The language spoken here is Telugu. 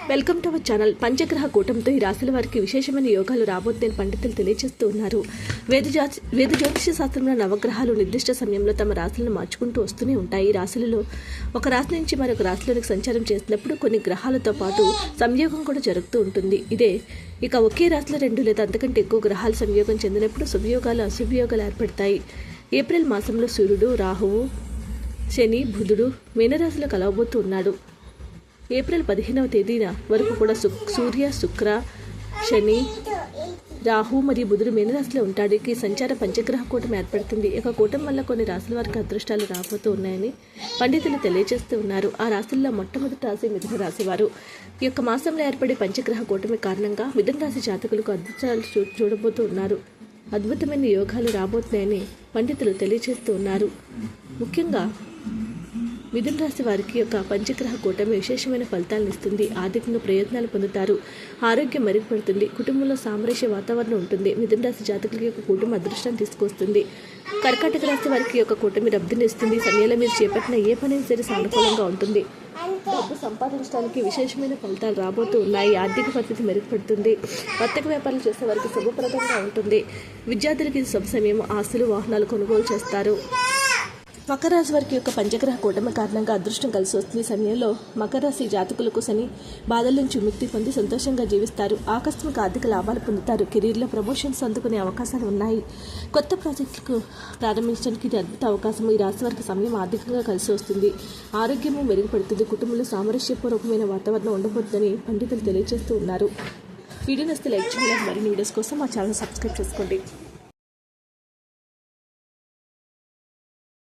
Welcome to our channel. పంచగ్రహ కూటమితో ఈ రాశుల వారికి విశేషమైన యోగాలు రాబోద్దని పండితులు తెలియజేస్తూ ఉన్నారు. వేద వేద జ్యోతిష శాస్త్రంలో నవగ్రహాలు నిర్దిష్ట సమయంలో తమ రాశులను మార్చుకుంటూ వస్తూనే ఉంటాయి. ఈ రాశులలో ఒక రాశి నుంచి మరొక రాశిలోనికి సంచారం చేసినప్పుడు కొన్ని గ్రహాలతో పాటు సంయోగం కూడా జరుగుతూ ఉంటుంది. ఇదే ఇక ఒకే రాశిలో రెండు లేదా అంతకంటే ఎక్కువ గ్రహాలు సంయోగం చెందినప్పుడు శుభయోగాలు అశుభయోగాలు ఏర్పడతాయి. ఏప్రిల్ మాసంలో సూర్యుడు రాహువు శని బుధుడు మీనరాశిలో కలవబోతూ ఉన్నాడు. ఏప్రిల్ పదిహేనవ తేదీన వరకు కూడా సు సూర్య శుక్ర శని రాహు మరియు బుధుడు మీనరాశిలో ఉంటాడు ఈ సంచార పంచగ్రహ కూటమి ఏర్పడుతుంది. ఇక కూటమి వల్ల కొన్ని రాశుల వారికి అదృష్టాలు రాబోతూ ఉన్నాయని పండితులు తెలియజేస్తూ ఉన్నారు. ఆ రాశుల్లో మొట్టమొదటి రాశి మిథున రాశి వారు. ఈ యొక్క మాసంలో ఏర్పడే పంచగ్రహ కూటమి కారణంగా మిథున రాశి జాతకులకు అదృష్టాలు చూ చూడబోతూ ఉన్నారు. అద్భుతమైన యోగాలు రాబోతున్నాయని పండితులు తెలియజేస్తూ ఉన్నారు. ముఖ్యంగా మిథున రాశి వారికి యొక్క పంచగ్రహ కూటమి విశేషమైన ఫలితాలను ఇస్తుంది. ఆర్థికంగా ప్రయోజనాలు పొందుతారు. ఆరోగ్యం మెరుగుపడుతుంది. కుటుంబంలో సామరస్య వాతావరణం ఉంటుంది. మిథున రాశి జాతకులకి యొక్క కుటుంబ అదృష్టాన్ని తీసుకొస్తుంది. కర్కాటక రాశి వారికి యొక్క కూటమి రబ్దిని ఇస్తుంది. సమయంలో మీరు చేపట్టిన ఏ పని సరే సానుకూలంగా ఉంటుంది. డబ్బు సంపాదించడానికి విశేషమైన ఫలితాలు రాబోతూ ఉన్నాయి. ఆర్థిక పరిస్థితి మెరుగుపడుతుంది. వర్తక వ్యాపారాలు చేసే వారికి శుభప్రదంగా ఉంటుంది. విద్యార్థులకి ఇది శుభ సమయం. ఆస్తులు వాహనాలు కొనుగోలు చేస్తారు. మకర రాశి వారికి యొక్క పంచగ్రహ కూటమి కారణంగా అదృష్టం కలిసి వస్తుంది. సమయంలో మకర రాశి జాతకులకు శని బాధల నుంచి ముక్తి పొంది సంతోషంగా జీవిస్తారు. ఆకస్మిక ఆర్థిక లాభాలు పొందుతారు. కెరీర్లో ప్రమోషన్స్ అందుకునే అవకాశాలు ఉన్నాయి. కొత్త ప్రాజెక్టులకు ప్రారంభించడానికి ఇది అద్భుత అవకాశం. ఈ రాశి వారికి సమయం ఆర్థికంగా కలిసి వస్తుంది. ఆరోగ్యము మెరుగుపడుతుంది. కుటుంబంలో సామరస్యపూర్వకమైన వాతావరణం ఉండబోతుందని పండితులు తెలియజేస్తూ ఉన్నారు. వీడియో నస్తే లైక్ చేయాలని మరిన్ని వీడియోస్ కోసం మా ఛానల్ సబ్స్క్రైబ్ చేసుకోండి.